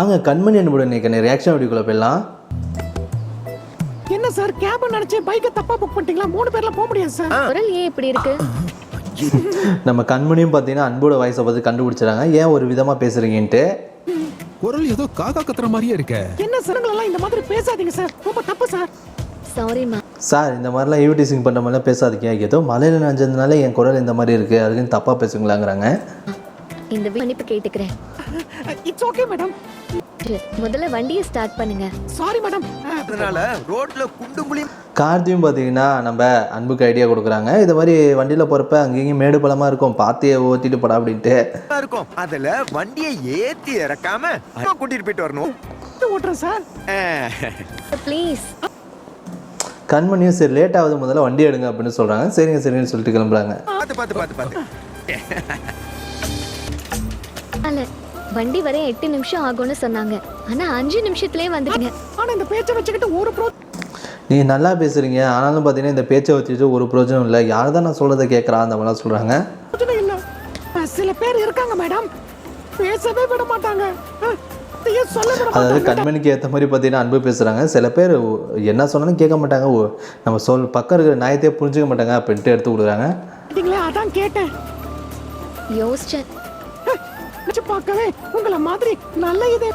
அங்கே கண்மணி என்னோட இன்னைக்கு ரியாக்ஷன் வீடியோக்குள்ளே போயிடலாம். என்ன சார் கேப் நினைச்சு பைக்கை தப்பா புக் பண்ணிட்டீங்களா? மூணு பேர்ல போக முடியாது சார். குரல் ஏன் இப்படி இருக்கு? நம்ம கண்மணியும் பார்த்தீங்கன்னா அன்போட வயசை பார்த்து கண்டுபிடிச்சிடாங்க ஏன் ஒரு விதமாக பேசுகிறீங்கன்ட்டு குரல் ஏதோ காக்கா கத்துற மாதிரியே இருக்க. என்ன சாருங்களெல்லாம் இந்த மாதிரி பேசாதீங்க சார். ரொம்ப தப்பு சார். சாரிம்மா சார் இந்த மாதிரிலாம் ஈவிட்டிசிங் பண்ணுற மாதிரிலாம் பேசாதீங்க. ஏதோ மலையில் நனைஞ்சதுனால என் குரல் இந்த மாதிரி இருக்குது அதுக்குன்னு தப்பாக பேசுங்களாங்கிறாங்க இந்த மன்னிப்பு கேட்டுக்கிறேன். இட்ஸ் ஓகே மேடம் முதல்ல வண்டியை ஸ்டார்ட் பண்ணுங்க. சாரி மேடம் அதனால ரோட்ல குண்டு குழியும் கார்த்தியும் பார்த்தீங்கன்னா நம்ம அன்புக்கு ஐடியா கொடுக்குறாங்க. இது மாதிரி வண்டியில் போகிறப்ப அங்கேயும் மேடு பள்ளமாக இருக்கும். பார்த்து ஓட்டிட்டு போடா அப்படின்ட்டு. இருக்கும். அதுல வண்டியை ஏத்தி இறக்காம அம்மா கூட்டிட்டு போயிட்டு வரணும். ஓட்டுறேன் சார் ப்ளீஸ் கண்மணியும் சரி லேட் ஆகுது முதல்ல வண்டி எடுங்க அப்படின்னு சொல்கிறாங்க சரிங்க சரிங்கன்னு சொல்லிட்டு கிளம்புறாங்க. பாத்து பாத்து பாத்து பாத்து. அல்ல வண்டி வர எட்டு நிமிஷம் ஆகும்னு சொன்னாங்க. ஆனா அஞ்சு நிமிஷத்துலயே வந்துட்டீங்க. ஆனா இந்த பேச்சை வச்சுக்கிட்டு ஒரு ப்ரோ நீ நல்லா பேசுகிறீங்க ஆனாலும் பார்த்தீங்கன்னா இந்த பேச்சை வச்சுட்டு ஒரு பிரயோஜனம் இல்லை. யார் தான் நான் சொல்கிறத கேட்குறா அந்த மாதிரிலாம் சொல்கிறாங்க பிரச்சனை இல்ல. அஹ், சில பேர் இருக்காங்க மேடம். பேசவே விட மாட்டாங்க. அதாவது கண்மணிக்கு ஏற்ற மாதிரி பார்த்தீங்கன்னா அன்பு பேசுகிறாங்க சில பேர் என்ன சொன்னாலும் கேட்க மாட்டாங்க. நம்ம சொல் பக்கம் இருக்கிற நியாயத்தையே புரிஞ்சுக்க மாட்டாங்க அப்படின்ட்டு எடுத்து கொடுக்குறாங்க. நீங்களே அதான் கேட்டேன். யோசிச்சேன். நினைச்சு பார்க்கவே உங்களை மாதிரி நல்ல இதே.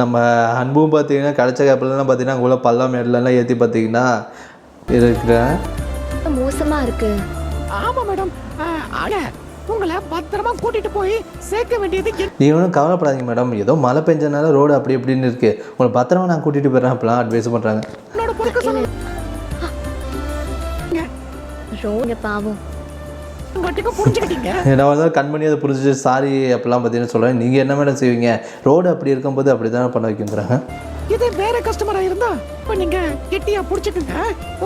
நம்ம அன்பும் பார்த்தீங்கன்னா கிடைச்ச கேப்பிலலாம் பார்த்தீங்கன்னா அங்கே பள்ளம் மேடலாம் ஏற்றி பார்த்தீங்கன்னா இருக்கிற மோசமா இருக்கு. ஆமா மேடம். அட உங்களை பத்திரமா கூட்டிட்டு போய் சேர்க்க வேண்டியது நீங்கள் ஒன்றும் கவலைப்படாதீங்க மேடம். ஏதோ மழை பெஞ்சனால ரோடு அப்படி இப்படின்னு இருக்குது உங்களை பத்திரமா நான் கூட்டிகிட்டு போயிடுறேன் அப்படிலாம் அட்வைஸ் பண்ணுறாங்க என்னோட பொறுக்க சொல்லுங்க. ரோங்க பாவம். என்ன வந்து கண்மணி அதை புரிஞ்சுட்டு சாரி அப்படிலாம் பார்த்தீங்கன்னா சொல்கிறேன் நீங்கள் என்ன மேடம் செய்வீங்க? ரோடு அப்படி இருக்கும்போது அப்படி தானே பண்ண வைக்குங்கிறாங்க இது வேற கஸ்டமரா இருந்தா இப்ப நீங்க கெட்டியா புடிச்சுக்குங்க.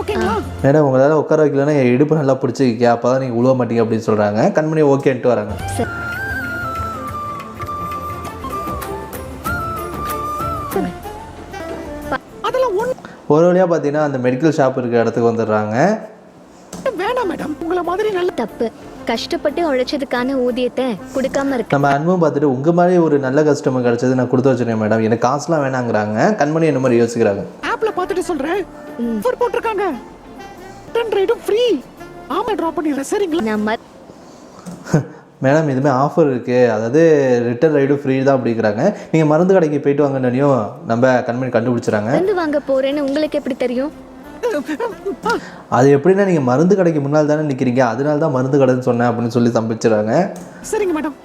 ஓகேங்களா? மேடம் உங்களால் உட்கார வைக்கலன்னா என் இடுப்பு நல்லா பிடிச்சிக்க அப்போ தான் நீங்கள் உழுவ மாட்டீங்க அப்படின்னு சொல்கிறாங்க கண்மணி ஓகேன்ட்டு வராங்க. அதெல்லாம் ஒரு வழியாக பார்த்தீங்கன்னா அந்த மெடிக்கல் ஷாப் இருக்கிற இடத்துக்கு வந்துடுறாங்க. நல்ல தப்பு. கஷ்டப்பட்டு உழைச்சதுக்கான ஊதியத்தை கொடுக்காம இருக்கு நம்ம அன்பும் பார்த்துட்டு உங்கள் மாதிரி ஒரு நல்ல கஸ்டமர் கிடச்சது நான் கொடுத்து வச்சிருக்கேன் மேடம் எனக்கு காசுலாம் வேணாங்கிறாங்க. கண்மணி என்ன மாதிரி யோசிக்கிறாங்க? ஆப்ல பார்த்துட்டு சொல்றேன். ஆஃபர் போட்டிருக்காங்க. ரிட்டன் ரைடும் ஃப்ரீ ஆமா டிராப் பண்ணிடுறேன். சரிங்களா? நான் ம- மேடம் இதுமாதிரி ஆஃபர் இருக்குது அதாவது ரிட்டர்ன் ரைடு ஃப்ரீ தான் அப்படிங்கிறாங்க. நீங்கள் மருந்து கடைக்கு போயிட்டு வாங்கன்னு நம்ம கண்மணி கண்டுபிடிச்சிறாங்க மருந்து வாங்க போறேன்னு உங்களுக்கு எப்படி தெரியும்? அது எப்படின்னா நீங்கள் மருந்து கடைக்கு முன்னால் தானே நிற்கிறீங்க அதனால தான் மருந்து கடைன்னு சொன்னேன் அப்படின்னு சொல்லி சம்பிச்சிடுறாங்க சரிங்க மேடம்.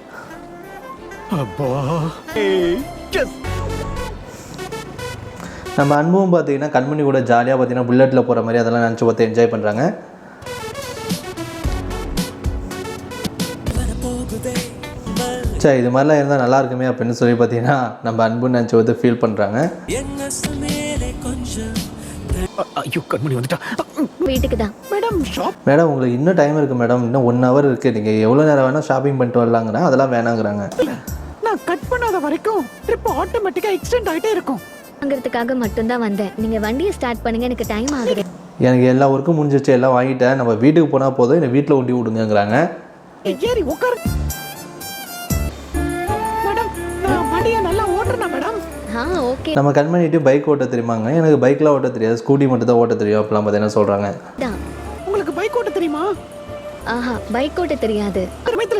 நம்ம அன்பும் பார்த்தீங்கன்னா கண்மணி கூட ஜாலியாக பார்த்தீங்கன்னா புல்லட்டில் போகிற மாதிரி அதெல்லாம் நினச்சி பார்த்து என்ஜாய் பண்ணுறாங்க சரி இது மாதிரிலாம் இருந்தால் நல்லா இருக்குமே அப்படின்னு சொல்லி பார்த்தீங்கன்னா நம்ம அன்புன்னு நினச்சி வந்து ஃபீல் பண்ணுறாங்க ஐயோ கண்மணி வந்துட்டா. வீட்டுக்கு தான் மேடம் ஷாப் மேடம் உங்களுக்கு இன்னும் டைம் இருக்குது மேடம். இன்னும் ஒன் ஹவர் இருக்குது நீங்கள் எவ்வளோ நேரம் வேணால் ஷாப்பிங் பண்ணிட்டு வரலாங்கிறேன் அதெல்லாம் வேணாங்கிறாங்க. நான் கட் பண்ணாத வரைக்கும் ட்ரிப் ஆட்டோமேட்டிக்கா எக்ஸ்டெண்ட் ஆயிட்டே இருக்கும். வாங்குறதுக்காக மட்டும்தான் வந்தேன். நீங்க வண்டியை ஸ்டார்ட் பண்ணுங்க. எனக்கு டைம் ஆகுது. எனக்கு எல்லா ஒர்க்கும் முடிஞ்சிச்சு எல்லாம் வாங்கிட்டேன். நம்ம வீட்டுக்கு போனால் போதும். என்னை வீட்டில் ஒண்டி விடுங்கங்கிறாங்க. ஏறி உட்காரு ஓகே நம்ம கண்மணிட்டு பைக் ஓட்ட தெரியுமாங்க? எனக்கு பைக்லாம் ஓட்ட தெரியாது. ஸ்கூட்டி மட்டும் தான் ஓட்ட தெரியும் அப்படிலாம் பார்த்தீங்கன்னா சொல்கிறாங்க உங்களுக்கு பைக் ஓட்ட தெரியுமா? ஆஹா பைக் ஓட்ட தெரியாது.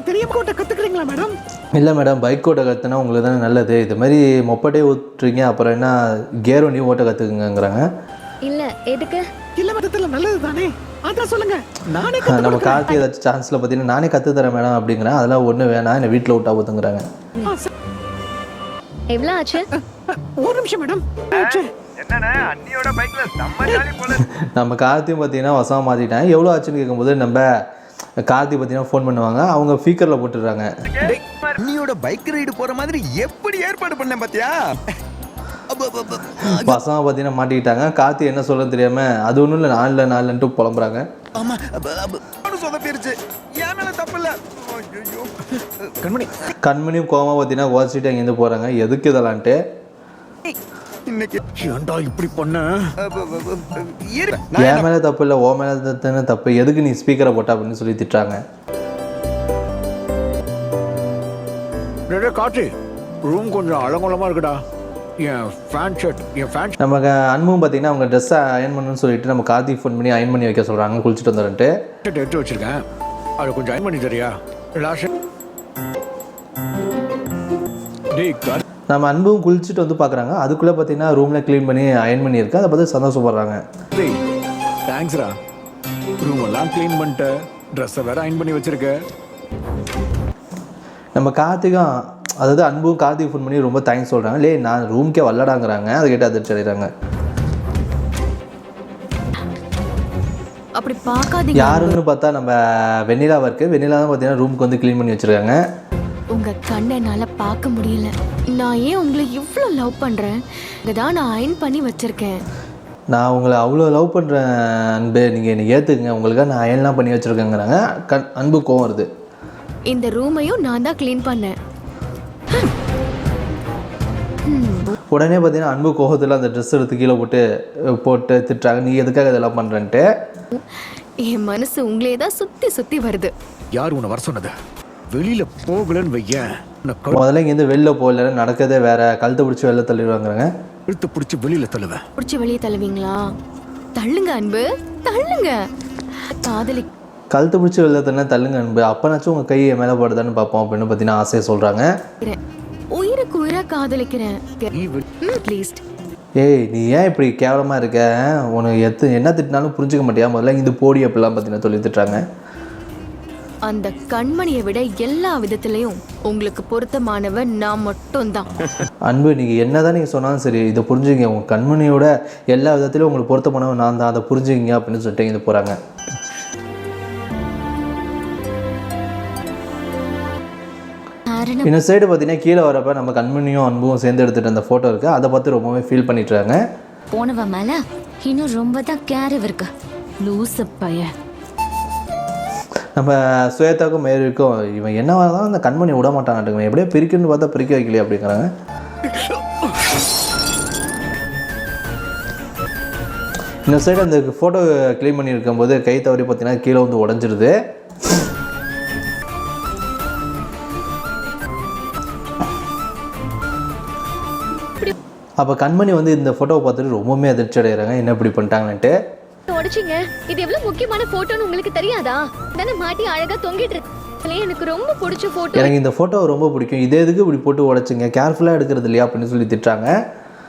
தெரியாம ஓட்ட கத்துக்கிறீங்களா மேடம் இல்லை மேடம் பைக் ஓட்ட கற்றுனா உங்களுக்கு தானே நல்லது. இது மாதிரி மொப்பட்டே ஓட்டுறீங்க. அப்புறம் என்ன கியர் வண்டியும் ஓட்ட கற்றுக்குங்கிறாங்க இல்ல எதுக்கு? இல்ல விதத்துல நல்லது தானே? அதான் சொல்லுங்க. நானே நம்ம. கார்த்தி ஏதாச்சும் சான்ஸில் பார்த்தீங்கன்னா நானே கற்று தரேன் மேடம் அப்படிங்கிறேன் அதெல்லாம் ஒன்றும் வேணாம். என்னை வீட்டில் விட்டா ஊற்றுங்கிறாங்க. எவ்வளவு ஆச்சு? ஒரு நிமிஷம் மேடம். நம்ம கார்த்தியும் பார்த்தீங்கன்னா வசமாக மாற்றிட்டேன் எவ்வளோ ஆச்சுன்னு கேட்கும்போது நம்ம கார்த்தி பார்த்தீங்கன்னா ஃபோன் பண்ணுவாங்க. அவங்க ஸ்பீக்கரில் போட்டுடுறாங்க. அண்ணியோட பைக் ரைடு போற மாதிரி எப்படி ஏற்பாடு பண்ணேன் அப்ப, அப்ப. பசங்க பார்த்தீங்கன்னா மாட்டிக்கிட்டாங்க. கார்த்தி என்ன சொல்ல தெரியாமல் அது ஒன்றும் இல்லை நாலில் நாலுன்ட்டு புலம்புறாங்க. கண்மணி. கண்மணியும் கோமா பார்த்தீங்கன்னா ஓசிட்டு அங்கேருந்து போகிறாங்க எதுக்கு இதெல்லான்ட்டு? இன்னைக்கு. ஏன்டா இப்படி பண்ண? அப்ப, அப்ப, அப்ப, இரு. நான் என் மேலே தப்பு இல்லை ஓ மேலே தானே தப்பு? எதுக்கு நீ ஸ்பீக்கரை போட்ட அப்படின்னு சொல்லி திட்டுறாங்க. டேய், டேய், கார்த்தி ரூம் கொஞ்சம் அலங்கோலமா இருக்குடா. என் ஃபேன் ஷர்ட் என் ஃபேன் நமக்கு அன்பும் பார்த்தீங்கன்னா அவங்க ட்ரெஸ்ஸை அயன் பண்ணணும்னு சொல்லிட்டு நம்ம கார்த்திக் ஃபோன் பண்ணி அயன் பண்ணி வைக்க சொல்கிறாங்க குளிச்சுட்டு வந்துட்டு ஷர்ட் எடுத்து வச்சிருக்கேன். அதை கொஞ்சம் அயன் பண்ணி தரியா? லாஸ்ட் டேய் கார் நம்ம அன்பும் குளிச்சுட்டு வந்து பார்க்குறாங்க அதுக்குள்ளே பார்த்தீங்கன்னா ரூமில் க்ளீன் பண்ணி அயன் பண்ணியிருக்கு. அதை பார்த்து சந்தோஷப்படுறாங்க. தேங்க்ஸ்ரா ரூம் எல்லாம் க்ளீன் பண்ணிட்ட ட்ரெஸ்ஸை வேற அயன் பண்ணி வச்சிருக்க. நம்ம கார்த்திகம் அதாவது அன்பும் கார்த்திக் ஃபோன் பண்ணி ரொம்ப தேங்க்ஸ் சொல்கிறாங்க லே நான் ரூம்க்கே வரலடாங்கிறாங்க. அதை கேட்டு அதிர்ச்சி அடைகிறாங்க அப்படி பார்க்காதீங்க. யாருன்னு பார்த்தா நம்ம வெண்ணிலாவாக இருக்குது வெண்ணிலா தான் பார்த்தீங்கன்னா ரூமுக்கு வந்து க்ளீன் பண்ணி வச்சுருக்காங்க. உங்க கண்ணை என்னால பார்க்க முடியல. நான் ஏன் உங்களை இவ்வளோ லவ் பண்றேன்? இதான் நான் அயன் பண்ணி வச்சிருக்கேன். நான் உங்களை அவ்வளோ லவ் பண்ணுறேன் அன்பு. நீங்கள் என்னை ஏற்றுக்குங்க உங்களுக்காக நான் அயன்லாம் பண்ணி வச்சுருக்கேங்கிறாங்க. கண் அன்பு கோவம் வருது. இந்த ரூமையும் நான் தான் க்ளீன் பண்ணேன். உடனே பார்த்தீங்கன்னா அன்பு கோவத்தில் அந்த ட்ரெஸ் எடுத்து கீழே போட்டு போட்டு திட்டுறாங்க. நீ எதுக்காக இதெல்லாம் பண்ணுறேன்ட்டு என் மனசு உங்களே தான் சுத்தி சுத்தி வருது. யார் உன்னை வர சொன்னது? வெளியில போகலன்னு வையேன். முதல்ல இங்கேருந்து வெளில போகல நடக்கதே வேற. கழுத்தை பிடிச்சி வெளில தள்ளிடுவாங்கிறாங்க. கழுத்து பிடிச்சி வெளியில தள்ளுவேன். பிடிச்சி வெளியே தள்ளுவீங்களா? தள்ளுங்க அன்பு. தள்ளுங்க. காதலி கழுத்தை பிடிச்சி வெளில தள்ளி தள்ளுங்க அன்பு. அப்போனாச்சும் உங்கள் கை என் மேலே போடுதான்னு பார்ப்போம் அப்படின்னு பார்த்தீங்கன்னா ஆசையை சொல்கிறாங்க உயிருக்கு உயிரா காதலிக்கிறேன். அட்லீஸ்ட் ஏய் நீ ஏன் இப்படி கேவலமாக இருக்க? உனக்கு எத்து என்ன திட்டினாலும் புரிஞ்சுக்க மாட்டியா? முதல்ல இது போடி அப்படிலாம் பார்த்தீங்கன்னா சொல்லி திட்டுறாங்க. அந்த கண்மணியை விட எல்லா விதத்திலையும் உங்களுக்கு பொருத்தமானவன் நான் மட்டும்தான். அன்பு நீங்கள் என்ன தான் நீங்கள் சொன்னாலும் சரி இதை புரிஞ்சுங்க உங்கள் கண்மணியோட எல்லா விதத்திலும் உங்களுக்கு பொருத்தமானவன் நான் தான். அதை புரிஞ்சுக்கிங்க அப்படின்னு சொல்லிட்டு இது போகிறாங்க இன்னும் சைடு பார்த்தீங்கன்னா கீழே வரப்ப நம்ம கண்மணியும் அன்பும் சேர்ந்து எடுத்துகிட்டு அந்த ஃபோட்டோ இருக்குது அதை பார்த்து ரொம்பவே ஃபீல் பண்ணிட்டு இருக்காங்க. போனவ மேல இன்னும் ரொம்ப தான் கேர் இருக்கு லூசு பையன். நம்ம சுயத்தாக்கும் மேரிக்கும் இவன் என்ன தான் அந்த கண்மணி விட மாட்டான் எப்படியோ பிரிக்கணும்னு பார்த்தா பிரிக்க வைக்கலையே அப்படிங்கிறாங்க. இந்த சைடு அந்த ஃபோட்டோ க்ளீன் பண்ணியிருக்கும் போது கை தவறி பார்த்தீங்கன்னா கீழே வந்து உடஞ்சிருது. அப்போ கண்மணி வந்து இந்த ஃபோட்டோவை பார்த்துட்டு ரொம்பவுமே அதிர்ச்சி அடைகிறாங்க. என்ன இப்படி பண்ணிட்டாங்கன்ட்டு. உடைச்சிங்க இது எவ்வளவு முக்கியமான போட்டோன்னு உங்களுக்கு தெரியாதா? தானே மாட்டி அழகா தொங்கிட்டு இருக்கு. எனக்கு ரொம்ப பிடிச்ச போட்டோ எனக்கு இந்த ஃபோட்டோ ரொம்ப பிடிக்கும். இதே எதுக்கு இப்படி போட்டு உடைச்சிங்க? கேர்ஃபுல்லாக எடுக்கிறது இல்லையா அப்படின்னு சொல்லி திட்டுறாங்க.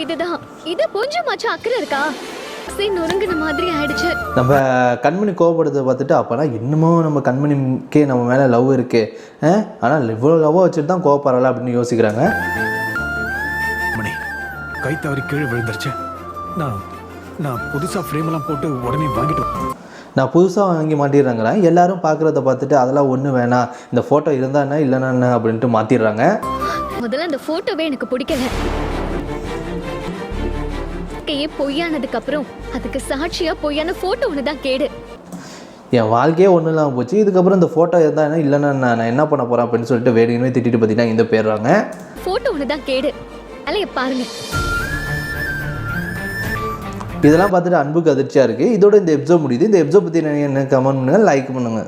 இதுதான். இது கொஞ்சமாச்சும் அக்கறை இருக்கா? நம்ம கண்மணி கோவப்படுறதை பார்த்துட்டு அப்போனா இன்னமும் நம்ம கண்மணிக்கே நம்ம மேலே லவ் இருக்கு. ஆனால் இவ்வளோ லவ்வாக வச்சுட்டு தான் கோவப்படுறல அப்படின்னு யோசிக்கிறாங்க. மணி கை தவறி கீழே விழுந்துருச்சு. நான் நான் புதுசா ஃப்ரேம் எல்லாம் போட்டு உடனே வாங்கிட்டு வ- நான் புதுசாக வாங்கி மாட்டிடுறாங்கிறேன் எல்லாரும் பார்க்குறத பார்த்துட்டு அதெல்லாம் ஒன்றும் வேணாம். இந்த ஃபோட்டோ இருந்தா என்ன இல்லைன்னா என்ன அப்படின்ட்டு மாற்றிடுறாங்க முதல்ல அந்த போட்டோவே எனக்கு பிடிக்கல. வாழ்க்கையே பொய்யானதுக்கு அப்புறம் அதுக்கு சாட்சியா பொய்யான போட்டோ ஒண்ணுதான் கேடு. என் வாழ்க்கையே ஒன்றும் இல்லாமல் போச்சு. இதுக்கப்புறம் இந்த ஃபோட்டோ இருந்தா என்ன இல்லைன்னா நான் என்ன பண்ண போகிறேன் அப்படின்னு சொல்லிட்டு வேணுமே திட்டிட்டு பார்த்தீங்கன்னா இந்த போயிடுறாங்க போட்டோ ஒண்ணுதான் கேடு. அலைய பாருங்க. இதெல்லாம் பார்த்துட்டு அன்புக்கு அதிர்ச்சியாக இருக்குது இதோட இந்த எபிசோட் முடியுது. இந்த எபிசோட் பற்றி என்ன கமெண்ட் பண்ணுங்கள் லைக் பண்ணுங்கள்